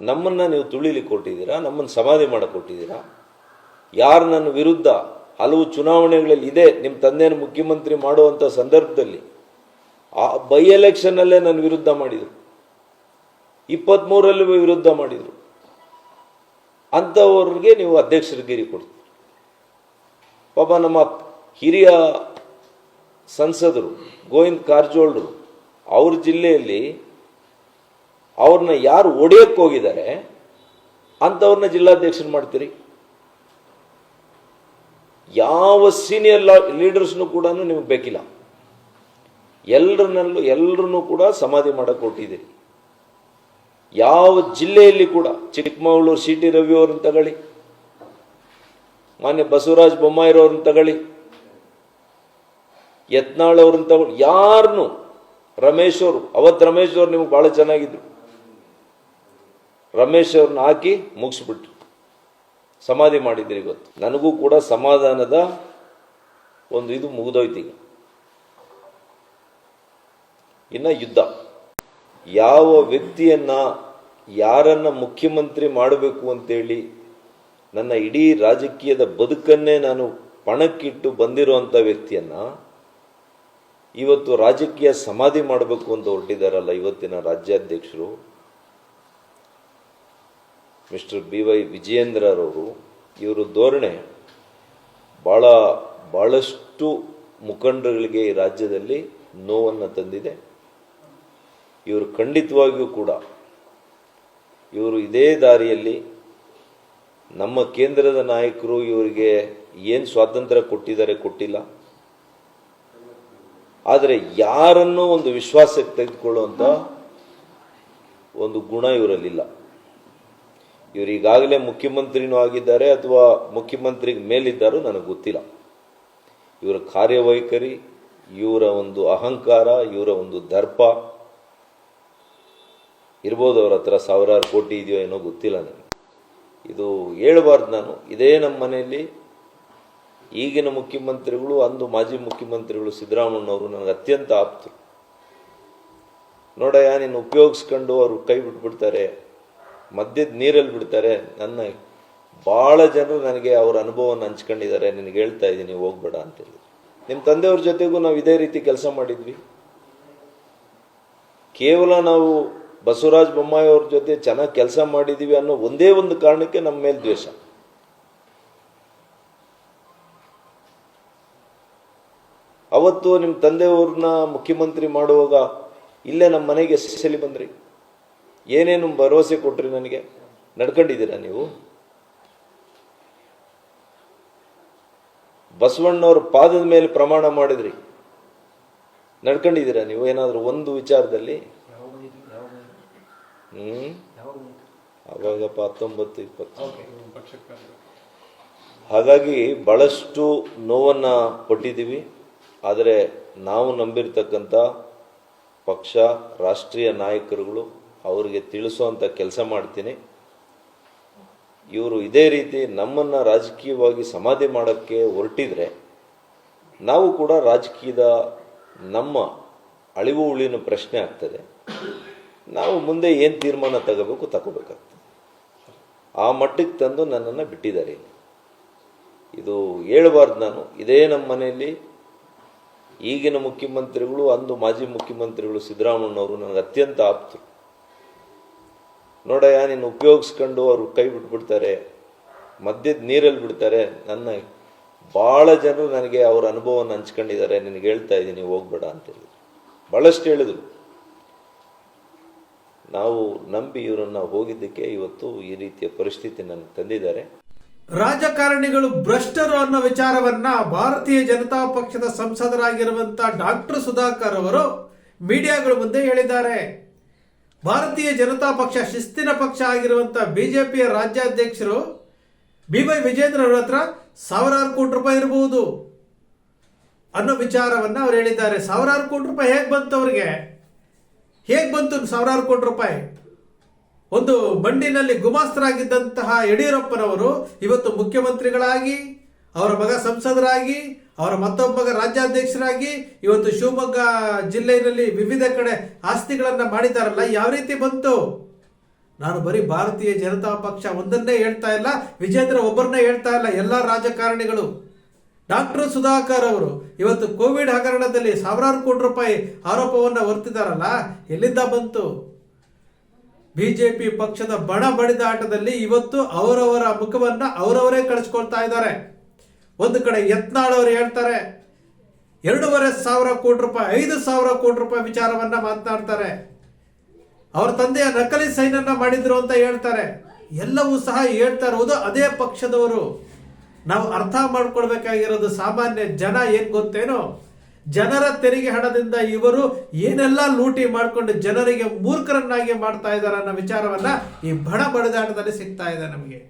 ನಮ್ಮನ್ನ ನೀವು ತುಳಿಲಿಕ್ಕೆ ಕೊಟ್ಟಿದ್ದೀರಾ, ನಮ್ಮನ್ನು ಸಮಾಧಿ ಮಾಡಕ್ಕೆ ಯಾರು ನನ್ನ ವಿರುದ್ಧ ಹಲವು ಚುನಾವಣೆಗಳಲ್ಲಿ ಇದೆ, ನಿಮ್ಮ ತಂದೆಯನ್ನು ಮುಖ್ಯಮಂತ್ರಿ ಮಾಡುವಂಥ ಸಂದರ್ಭದಲ್ಲಿ ಆ ಬೈ ಎಲೆಕ್ಷನ್ನಲ್ಲೇ ನನ್ನ ವಿರುದ್ಧ ಮಾಡಿದರು. ಇಪ್ಪತ್ತ್ಮೂರಲ್ಲೂ ವಿರುದ್ಧ ಮಾಡಿದರು. ಅಂಥವ್ರಿಗೆ ನೀವು ಅಧ್ಯಕ್ಷರಿಗಿರಿ ಕೊಡ್ತೀರಿ. ಪಾಪ ನಮ್ಮ ಹಿರಿಯ ಸಂಸದರು ಗೋವಿಂದ್ ಕಾರಜೋಳರು, ಅವ್ರ ಜಿಲ್ಲೆಯಲ್ಲಿ ಅವ್ರನ್ನ ಯಾರು ಒಡೆಯಕ್ಕೆ ಹೋಗಿದ್ದಾರೆ, ಅಂಥವ್ರನ್ನ ಜಿಲ್ಲಾಧ್ಯಕ್ಷರು ಮಾಡ್ತೀರಿ? ಯಾವ ಸೀನಿಯರ್ ಲೀಡರ್ಸ್ನು ಕೂಡ ನಿಮಗೆ ಬೇಕಿಲ್ಲ. ಎಲ್ಲರನ್ನಲ್ಲೂ ಎಲ್ಲರನ್ನೂ ಕೂಡ ಸಮಾಧಿ ಮಾಡಕ್ಕೆ ಕೊಟ್ಟಿದ್ದೀರಿ. ಯಾವ ಜಿಲ್ಲೆಯಲ್ಲಿ ಕೂಡ, ಚಿಕ್ಕಮಗಳೂರು ಸಿ ಟಿ ರವಿ ಅವ್ರನ್ನ ತಗೊಳ್ಳಿ, ಮಾನ್ಯ ಬಸವರಾಜ್ ಬೊಮ್ಮಾಯಿರವ್ರನ್ನ ತಗೊಳ್ಳಿ, ಯತ್ನಾಳ್ ಅವ್ರನ್ನ ತಗೊಳ್ಳಿ ಯಾರನ್ನು ರಮೇಶ್ ಅವರು ಅವತ್ತು ರಮೇಶ್ ಅವ್ರು ನಿಮ್ಗೆ ಭಾಳ ಚೆನ್ನಾಗಿದ್ರು. ರಮೇಶ್ ಅವ್ರನ್ನ ಹಾಕಿ ಮುಗಿಸ್ಬಿಟ್ರು. ಸಮಾಧಿ ಮಾಡಿದ್ರಿ ಇವತ್ತು ನನಗೂ ಕೂಡ ಸಮಾಧಾನದ ಒಂದು ಇದು ಮುಗಿದೋಯ್ತು ಇನ್ನು ಇನ್ನ ಯುದ್ಧ. ಯಾವ ವ್ಯಕ್ತಿಯನ್ನು ಯಾರನ್ನು ಮುಖ್ಯಮಂತ್ರಿ ಮಾಡಬೇಕು ಅಂತೇಳಿ ನನ್ನ ಇಡೀ ರಾಜಕೀಯದ ಬದುಕನ್ನೇ ನಾನು ಪಣಕ್ಕಿಟ್ಟು ಬಂದಿರುವಂಥ ವ್ಯಕ್ತಿಯನ್ನು ಇವತ್ತು ರಾಜಕೀಯ ಸಮಾಧಿ ಮಾಡಬೇಕು ಅಂತ ಹೊರಟಿದ್ದಾರಲ್ಲ ಇವತ್ತಿನ ರಾಜ್ಯಾಧ್ಯಕ್ಷರು. ಮಿಸ್ಟರ್ ಬಿ ವೈ ವಿಜಯೇಂದ್ರರವರು ಇವರು ಧೋರಣೆ ಭಾಳ ಭಾಳಷ್ಟು ಮುಖಂಡರುಗಳಿಗೆ ಈ ರಾಜ್ಯದಲ್ಲಿ ನೋವನ್ನು ತಂದಿದೆ. ಇವರು ಖಂಡಿತವಾಗಿಯೂ ಕೂಡ ಇವರು ಇದೇ ದಾರಿಯಲ್ಲಿ ನಮ್ಮ ಕೇಂದ್ರದ ನಾಯಕರು ಇವರಿಗೆ ಏನು ಸ್ವಾತಂತ್ರ್ಯ ಕೊಟ್ಟಿದ್ದಾರೆ ಕೊಟ್ಟಿಲ್ಲ. ಆದರೆ ಯಾರನ್ನೂ ಒಂದು ವಿಶ್ವಾಸಕ್ಕೆ ತೆಗೆದುಕೊಳ್ಳುವಂಥ ಒಂದು ಗುಣ ಇವರಲ್ಲಿಲ್ಲ. ಇವರು ಈಗಾಗಲೇ ಮುಖ್ಯಮಂತ್ರಿನೂ ಆಗಿದ್ದಾರೆ ಅಥವಾ ಮುಖ್ಯಮಂತ್ರಿಗೆ ಮೇಲಿದ್ದಾರೋ ನನಗೆ ಗೊತ್ತಿಲ್ಲ. ಇವರ ಕಾರ್ಯವೈಖರಿ, ಇವರ ಒಂದು ಅಹಂಕಾರ, ಇವರ ಒಂದು ದರ್ಪ, ಇರ್ಬೋದು ಅವ್ರ ಹತ್ರ ಸಾವಿರಾರು ಕೋಟಿ ಇದೆಯೋ ಏನೋ ಗೊತ್ತಿಲ್ಲ ನನಗೆ. ಇದು ಹೇಳಬಾರ್ದು ನಾನು. ಇದೇ ನಮ್ಮ ಮನೆಯಲ್ಲಿ ಈಗಿನ ಮುಖ್ಯಮಂತ್ರಿಗಳು, ಅಂದು ಮಾಜಿ ಮುಖ್ಯಮಂತ್ರಿಗಳು ಸಿದ್ದರಾಮಣ್ಣವರು ನನಗೆ ಅತ್ಯಂತ ಆಪ್ತರು. ನೋಡಯ್ಯ ನೀನು ಉಪಯೋಗಿಸ್ಕೊಂಡು ಅವರು ಕೈ ಬಿಟ್ಬಿಡ್ತಾರೆ. ಮದ್ಯದ ನೀರಲ್ಲಿ ಬಿಡ್ತಾರೆ. ನನ್ನ ಭಾಳ ಜನರು ನನಗೆ ಅವ್ರ ಅನುಭವವನ್ನು ಹಂಚ್ಕೊಂಡಿದ್ದಾರೆ. ನಿನಗೆ ಹೇಳ್ತಾ ಇದ್ದೀನಿ ಹೋಗ್ಬೇಡ ಅಂತೇಳಿ ನಿಮ್ಮ ತಂದೆಯವ್ರ ಜೊತೆಗೂ ನಾವು ಇದೇ ರೀತಿ ಕೆಲಸ ಮಾಡಿದ್ವಿ. ಕೇವಲ ನಾವು ಬಸವರಾಜ ಬೊಮ್ಮಾಯಿ ಅವ್ರ ಜೊತೆ ಚೆನ್ನಾಗಿ ಕೆಲಸ ಮಾಡಿದ್ದೀವಿ ಅನ್ನೋ ಒಂದೇ ಒಂದು ಕಾರಣಕ್ಕೆ ನಮ್ಮ ಮೇಲೆ ದ್ವೇಷ. ಅವತ್ತು ನಿಮ್ಮ ತಂದೆಯವ್ರನ್ನ ಮುಖ್ಯಮಂತ್ರಿ ಮಾಡುವಾಗ ಇಲ್ಲೇ ನಮ್ಮ ಮನೆಗೆ ಸಲಿ ಬಂದ್ರಿ. ಏನೇನು ಭರವಸೆ ಕೊಟ್ರಿ ನನಗೆ? ನಡ್ಕೊಂಡಿದ್ದೀರಾ ನೀವು? ಬಸವಣ್ಣವ್ರ ಪಾದದ ಮೇಲೆ ಪ್ರಮಾಣ ಮಾಡಿದ್ರಿ. ನಡ್ಕೊಂಡಿದ್ದೀರಾ ನೀವು? ಏನಾದರೂ ಒಂದು ವಿಚಾರದಲ್ಲಿ? ಹ್ಮ್. ಅವಾಗಪ್ಪ ಹತ್ತೊಂಬತ್ತು ಇಪ್ಪತ್ತು. ಹಾಗಾಗಿ ಬಹಳಷ್ಟು ನೋವನ್ನು ಕೊಟ್ಟಿದ್ದೀವಿ. ಆದರೆ ನಾವು ನಂಬಿರ್ತಕ್ಕಂಥ ಪಕ್ಷ, ರಾಷ್ಟ್ರೀಯ ನಾಯಕರುಗಳು ಅವರಿಗೆ ತಿಳಿಸುವಂಥ ಕೆಲಸ ಮಾಡ್ತೀನಿ. ಇವರು ಇದೇ ರೀತಿ ನಮ್ಮನ್ನು ರಾಜಕೀಯವಾಗಿ ಸಮಾಧಿ ಮಾಡೋಕ್ಕೆ ಹೊರಟಿದ್ರೆ, ನಾವು ಕೂಡ ರಾಜಕೀಯದ ನಮ್ಮ ಅಳಿವು ಉಳಿನ ಪ್ರಶ್ನೆ ಆಗ್ತದೆ. ನಾವು ಮುಂದೆ ಏನು ತೀರ್ಮಾನ ತಗೋಬೇಕು ತಗೋಬೇಕಾಗ್ತದೆ. ಆ ಮಟ್ಟಕ್ಕೆ ತಂದು ನನ್ನನ್ನು ಬಿಟ್ಟಿದ್ದಾರೆ ಇದು ಹೇಳಬಾರ್ದು ನಾನು. ಇದೇ ನಮ್ಮ ಮನೆಯಲ್ಲಿ ಈಗಿನ ಮುಖ್ಯಮಂತ್ರಿಗಳು ಅಂದು ಮಾಜಿ ಮುಖ್ಯಮಂತ್ರಿಗಳು ಸಿದ್ದರಾಮಣ್ಣವರು ನನಗೆ ಅತ್ಯಂತ ಆಪ್ತರು. ನೋಡಯ್ಯ, ನೀನು ಉಪಯೋಗಿಸ್ಕೊಂಡು ಅವರು ಕೈ ಬಿಟ್ಬಿಡ್ತಾರೆ, ಮದ್ಯದ ನೀರಲ್ಲಿ ಬಿಡ್ತಾರೆ. ನನ್ನ ಭಾಳ ಜನರು ನನಗೆ ಅವ್ರ ಅನುಭವವನ್ನು ಹಂಚ್ಕೊಂಡಿದ್ದಾರೆ. ನಿನಗೆ ಹೇಳ್ತಾ ಇದ್ದೀನಿ, ಹೋಗ್ಬೇಡ ಅಂತ ಹೇಳಿದ್ರು ಭಾಳಷ್ಟು ಹೇಳಿದ್ರು. ನಾವು ನಂಬಿ ಇವರನ್ನು ಹೋಗಿದ್ದಕ್ಕೆ ಇವತ್ತು ಈ ರೀತಿಯ ಪರಿಸ್ಥಿತಿ ನನಗೆ ತಂದಿದ್ದಾರೆ. ರಾಜಕಾರಣಿಗಳು ಭ್ರಷ್ಟರು ಅನ್ನೋ ವಿಚಾರವನ್ನ ಭಾರತೀಯ ಜನತಾ ಪಕ್ಷದ ಸಂಸದರಾಗಿರುವಂತಹ ಡಾಕ್ಟರ್ ಸುಧಾಕರ್ ಅವರು ಮೀಡಿಯಾಗಳ ಮುಂದೆ ಹೇಳಿದ್ದಾರೆ. ಭಾರತೀಯ ಜನತಾ ಪಕ್ಷ ಶಿಸ್ತಿನ ಪಕ್ಷ ಆಗಿರುವಂತ ಬಿಜೆಪಿಯ ರಾಜ್ಯಾಧ್ಯಕ್ಷರು ಬಿ ವೈ ವಿಜೇಂದ್ರ ಅವರ ಹತ್ರ ಸಾವಿರಾರು ಕೋಟಿ ರೂಪಾಯಿ ಇರಬಹುದು ಅನ್ನೋ ವಿಚಾರವನ್ನ ಅವ್ರು ಹೇಳಿದ್ದಾರೆ. ಸಾವಿರಾರು ಕೋಟಿ ರೂಪಾಯಿ ಹೇಗೆ ಬಂತು ಅವರಿಗೆ? ಹೇಗೆ ಬಂತು ಸಾವಿರಾರು ಕೋಟಿ ರೂಪಾಯಿ? ಒಂದು ಬಂಡಿನಲ್ಲಿ ಗುಮಾಸ್ತರಾಗಿದ್ದಂತಹ ಯಡಿಯೂರಪ್ಪನವರು ಇವತ್ತು ಮುಖ್ಯಮಂತ್ರಿಗಳಾಗಿ ಅವರ ಮಗ ಸಂಸದರಾಗಿ, ಅವರ ಮತ್ತೊಬ್ಬ ಮಗ ರಾಜ್ಯಾಧ್ಯಕ್ಷರಾಗಿ ಇವತ್ತು ಶಿವಮೊಗ್ಗ ಜಿಲ್ಲೆಯಲ್ಲಿ ವಿವಿಧ ಕಡೆ ಆಸ್ತಿಗಳನ್ನು ಮಾಡಿದಾರಲ್ಲ ಯಾವ ರೀತಿ ಬಂತು? ನಾನು ಬರೀ ಭಾರತೀಯ ಜನತಾ ಪಕ್ಷ ಒಂದನ್ನೇ ಹೇಳ್ತಾ ಇಲ್ಲ, ವಿಜೇಂದ್ರ ಒಬ್ಬರನ್ನೇ ಹೇಳ್ತಾ ಇಲ್ಲ, ಎಲ್ಲ ರಾಜಕಾರಣಿಗಳು. ಡಾಕ್ಟರ್ ಸುಧಾಕರ್ ಅವರು ಇವತ್ತು ಕೋವಿಡ್ ಹಗರಣದಲ್ಲಿ ಸಾವಿರಾರು ಕೋಟಿ ರೂಪಾಯಿ ಆರೋಪವನ್ನು ಹೊರ್ತಿದಾರಲ್ಲ ಎಲ್ಲಿಂದ ಬಂತು? ಬಿಜೆಪಿ ಪಕ್ಷದ ಬಣ ಬಡಿದಾಟದಲ್ಲಿ ಇವತ್ತು ಅವರವರ ಮುಖವನ್ನ ಅವರವರೇ ಕಳಿಸ್ಕೊಳ್ತಾ ಇದ್ದಾರೆ. ಒಂದು ಕಡೆ ಯತ್ನಾಳವರು ಹೇಳ್ತಾರೆ, ಎರಡೂವರೆ ಸಾವಿರ ಕೋಟಿ ರೂಪಾಯಿ, ಐದು ಸಾವಿರ ಕೋಟಿ ರೂಪಾಯಿ ವಿಚಾರವನ್ನ ಮಾತನಾಡ್ತಾರೆ. ಅವರ ತಂದೆಯ ನಕಲಿ ಸೈನನ್ನ ಮಾಡಿದ್ರು ಅಂತ ಹೇಳ್ತಾರೆ. ಎಲ್ಲವೂ ಸಹ ಹೇಳ್ತಾ ಇರುವುದು ಅದೇ ಪಕ್ಷದವರು. ನಾವು ಅರ್ಥ ಮಾಡ್ಕೊಳ್ಬೇಕಾಗಿರೋದು ಸಾಮಾನ್ಯ ಜನ ಏನ್ ಗೊತ್ತೇನೋ? ಜನರ ತೆರಿಗೆ ಹಣದಿಂದ ಇವರು ಏನೆಲ್ಲ ಲೂಟಿ ಮಾಡಿಕೊಂಡು ಜನರಿಗೆ ಮೂರ್ಖರನ್ನಾಗಿ ಮಾಡ್ತಾ ಇದ್ದಾರೆ ಅನ್ನೋ ವಿಚಾರವನ್ನ ಈ ಬಡ ಬಡದಾಟದಲ್ಲಿ ಸಿಗ್ತಾ ಇದೆ ನಮಗೆ.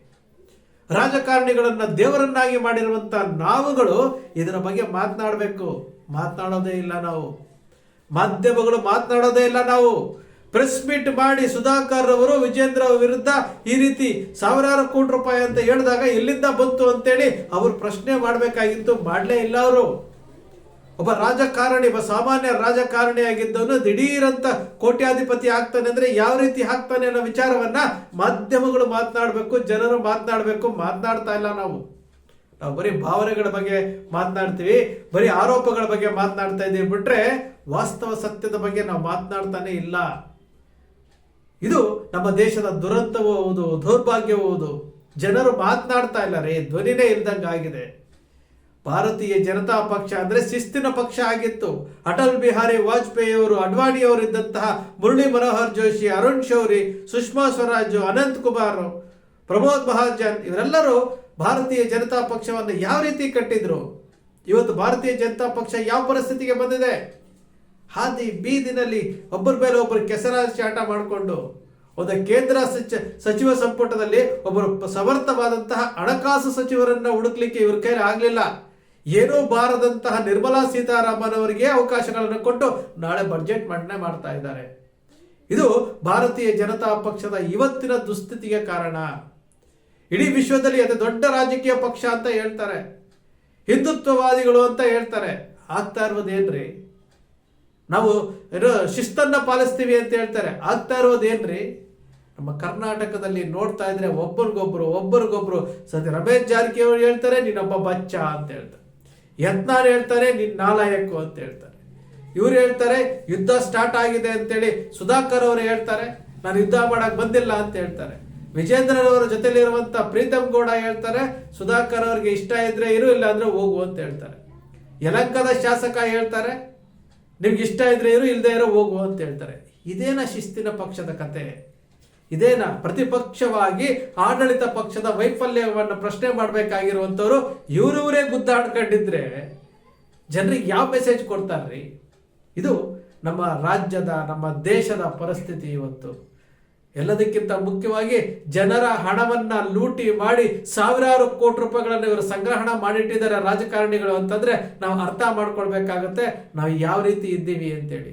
ರಾಜಕಾರಣಿಗಳನ್ನ ದೇವರನ್ನಾಗಿ ಮಾಡಿರುವಂಥ ನಾವುಗಳು ಇದರ ಬಗ್ಗೆ ಮಾತನಾಡಬೇಕು. ಮಾತನಾಡೋದೇ ಇಲ್ಲ ನಾವು. ಮಾಧ್ಯಮಗಳು ಮಾತನಾಡೋದೇ ಇಲ್ಲ ನಾವು. ಪ್ರೆಸ್ ಮೀಟ್ ಮಾಡಿ ಸುಧಾಕರ್ ಅವರು ವಿಜೇಂದ್ರ ವಿರುದ್ಧ ಈ ರೀತಿ ಸಾವಿರಾರು ಕೋಟಿ ರೂಪಾಯಿ ಅಂತ ಹೇಳಿದಾಗ ಎಲ್ಲಿಂದ ಬಂತು ಅಂತೇಳಿ ಅವರು ಪ್ರಶ್ನೆ ಮಾಡಬೇಕಾಗಿತ್ತು. ಮಾಡಲೇ ಇಲ್ಲ ಅವರು. ಒಬ್ಬ ರಾಜಕಾರಣಿ, ಒಬ್ಬ ಸಾಮಾನ್ಯ ರಾಜಕಾರಣಿ ಆಗಿದ್ದವನು ದಿಢೀರಂತ ಕೋಟ್ಯಾಧಿಪತಿ ಆಗ್ತಾನೆ ಅಂದ್ರೆ ಯಾವ ರೀತಿ ಆಗ್ತಾನೆ ಅನ್ನೋ ವಿಚಾರವನ್ನ ಮಾಧ್ಯಮಗಳು ಮಾತನಾಡಬೇಕು, ಜನರು ಮಾತನಾಡಬೇಕು, ಮಾತನಾಡ್ತಾ ಇಲ್ಲ ನಾವು. ನಾವು ಬರೀ ಭಾವನೆಗಳ ಬಗ್ಗೆ ಮಾತನಾಡ್ತೀವಿ, ಬರೀ ಆರೋಪಗಳ ಬಗ್ಗೆ ಮಾತನಾಡ್ತಾ ಇದ್ದೀವಿ ಬಿಟ್ರೆ ವಾಸ್ತವ ಸತ್ಯದ ಬಗ್ಗೆ ನಾವು ಮಾತನಾಡ್ತಾನೆ ಇಲ್ಲ. ಇದು ನಮ್ಮ ದೇಶದ ದುರಂತವೂ ಹೌದು, ದೌರ್ಭಾಗ್ಯವೂ ಹೌದು. ಜನರು ಮಾತನಾಡ್ತಾ ಇಲ್ಲ, ರೇ, ಧ್ವನಿನೇ ಇಲ್ದಂಗೆ ಆಗಿದೆ ಭಾರತೀಯ ಜನತಾ ಪಕ್ಷ ಅಂದ್ರೆ ಶಿಸ್ತಿನ ಪಕ್ಷ ಆಗಿತ್ತು. ಅಟಲ್ ಬಿಹಾರಿ ವಾಜಪೇಯಿ ಅವರು ಅಡ್ವಾಣಿ ಅವರು ಇದ್ದಂತಹ ಮುರಳಿ ಮನೋಹರ್ ಜೋಶಿ, ಅರುಣ್ ಶೌರಿ, ಸುಷ್ಮಾ ಸ್ವರಾಜ್, ಅನಂತ್ ಕುಮಾರ್, ಪ್ರಮೋದ್ ಮಹಾಜನ್ ಇವರೆಲ್ಲರೂ ಭಾರತೀಯ ಜನತಾ ಪಕ್ಷವನ್ನು ಯಾವ ರೀತಿ ಕಟ್ಟಿದ್ರು? ಇವತ್ತು ಭಾರತೀಯ ಜನತಾ ಪಕ್ಷ ಯಾವ ಪರಿಸ್ಥಿತಿಗೆ ಬಂದಿದೆ? ಹಾದಿ ಬೀದಿನಲ್ಲಿ ಒಬ್ಬರ ಮೇಲೆ ಒಬ್ಬರು ಕೆಸರಾಚಾಟ ಮಾಡಿಕೊಂಡು, ಒಂದು ಕೇಂದ್ರ ಸಚ, ಸಚಿವ ಸಂಪುಟದಲ್ಲಿ ಒಬ್ಬರು ಸಮರ್ಥವಾದಂತಹ ಹಣಕಾಸು ಸಚಿವರನ್ನ ಹುಡುಕ್ಲಿಕ್ಕೆ ಇವ್ರ ಕೈಲಿ ಆಗ್ಲಿಲ್ಲ. ಏನೂ ಬಾರದಂತಹ ನಿರ್ಮಲಾ ಸೀತಾರಾಮನ್ ಅವರಿಗೆ ಅವಕಾಶಗಳನ್ನು ಕೊಟ್ಟು ನಾಳೆ ಬಡ್ಜೆಟ್ ಮಂಡನೆ ಮಾಡ್ತಾ ಇದ್ದಾರೆ. ಇದು ಭಾರತೀಯ ಜನತಾ ಪಕ್ಷದ ಇವತ್ತಿನ ದುಸ್ಥಿತಿಗೆ ಕಾರಣ. ಇಡೀ ವಿಶ್ವದಲ್ಲಿ ಅತಿ ದೊಡ್ಡ ರಾಜಕೀಯ ಪಕ್ಷ ಅಂತ ಹೇಳ್ತಾರೆ. ಹಿಂದುತ್ವವಾದಿಗಳು ಅಂತ ಹೇಳ್ತಾರೆ. ಆಗ್ತಾ ಇರೋದೇನ್ರಿ ನಾವು ಏನೋ ಶಿಸ್ತನ್ನ ಪಾಲಿಸ್ತೀವಿ ಅಂತ ಹೇಳ್ತಾರೆ. ಆಗ್ತಾ ಇರೋದೇನ್ರಿ ನಮ್ಮ ಕರ್ನಾಟಕದಲ್ಲಿ ನೋಡ್ತಾ ಇದ್ರೆ ಒಬ್ಬರಿಗೊಬ್ರು ಒಬ್ಬರಿಗೊಬ್ರು ಸದ್ಯ ರಮೇಶ್ ಜಾರಕಿಹೊಳಿ ಹೇಳ್ತಾರೆ, ನೀನೊಬ್ಬ ಬಚ್ಚ ಅಂತ ಹೇಳ್ತಾರೆ. ಯತ್ನಾಳ್ ಹೇಳ್ತಾರೆ ನಿನ್ನ ನಾಲಾಯಕ್ಕು ಅಂತ ಹೇಳ್ತಾರೆ. ಇವ್ರು ಹೇಳ್ತಾರೆ, ಯುದ್ಧ ಸ್ಟಾರ್ಟ್ ಆಗಿದೆ ಅಂತೇಳಿ ಸುಧಾಕರ್ ಅವರು ಹೇಳ್ತಾರೆ, ನಾನು ಯುದ್ಧ ಮಾಡಕ್ ಬಂದಿಲ್ಲ ಅಂತ ಹೇಳ್ತಾರೆ. ವಿಜೇಂದ್ರರವರ ಜೊತೆಲಿರುವಂತ ಪ್ರೀತಮ್ ಗೌಡ ಹೇಳ್ತಾರೆ, ಸುಧಾಕರ್ ಅವ್ರಿಗೆ ಇಷ್ಟ ಇದ್ರೆ ಇರು, ಇಲ್ಲ ಅಂದ್ರೆ ಹೋಗು ಅಂತ ಹೇಳ್ತಾರೆ. ಯಲಂಕದ ಶಾಸಕ ಹೇಳ್ತಾರೆ, ನಿಮ್ಗೆ ಇಷ್ಟ ಇದ್ರೆ ಇರು ಇಲ್ಲದೆ ಇರೋ, ಹೋಗು ಅಂತ ಹೇಳ್ತಾರೆ. ಇದೇನ ಶಿಸ್ತಿನ ಪಕ್ಷದ ಕತೆ? ಇದೇನ ಪ್ರತಿಪಕ್ಷವಾಗಿ ಆಡಳಿತ ಪಕ್ಷದ ವೈಫಲ್ಯವನ್ನು ಪ್ರಶ್ನೆ ಮಾಡಬೇಕಾಗಿರುವಂತವ್ರು ಇವರಿವರೇ ಗುದ್ದಾಡ್ಕೊಂಡಿದ್ರೆ ಜನರಿಗೆ ಯಾವ ಮೆಸೇಜ್ ಕೊಡ್ತಾರ್ರಿ? ಇದು ನಮ್ಮ ರಾಜ್ಯದ, ನಮ್ಮ ದೇಶದ ಪರಿಸ್ಥಿತಿ ಇವತ್ತು. ಎಲ್ಲದಕ್ಕಿಂತ ಮುಖ್ಯವಾಗಿ ಜನರ ಹಣವನ್ನ ಲೂಟಿ ಮಾಡಿ ಸಾವಿರಾರು ಕೋಟಿ ರೂಪಾಯಿಗಳನ್ನು ಇವರು ಸಂಗ್ರಹಣ ಮಾಡಿಟ್ಟಿದ್ದಾರೆ ರಾಜಕಾರಣಿಗಳು ಅಂತಂದ್ರೆ ನಾವು ಅರ್ಥ ಮಾಡ್ಕೊಳ್ಬೇಕಾಗತ್ತೆ. ನಾವು ಯಾವ ರೀತಿ ಇದ್ದೀವಿ ಅಂತೇಳಿ.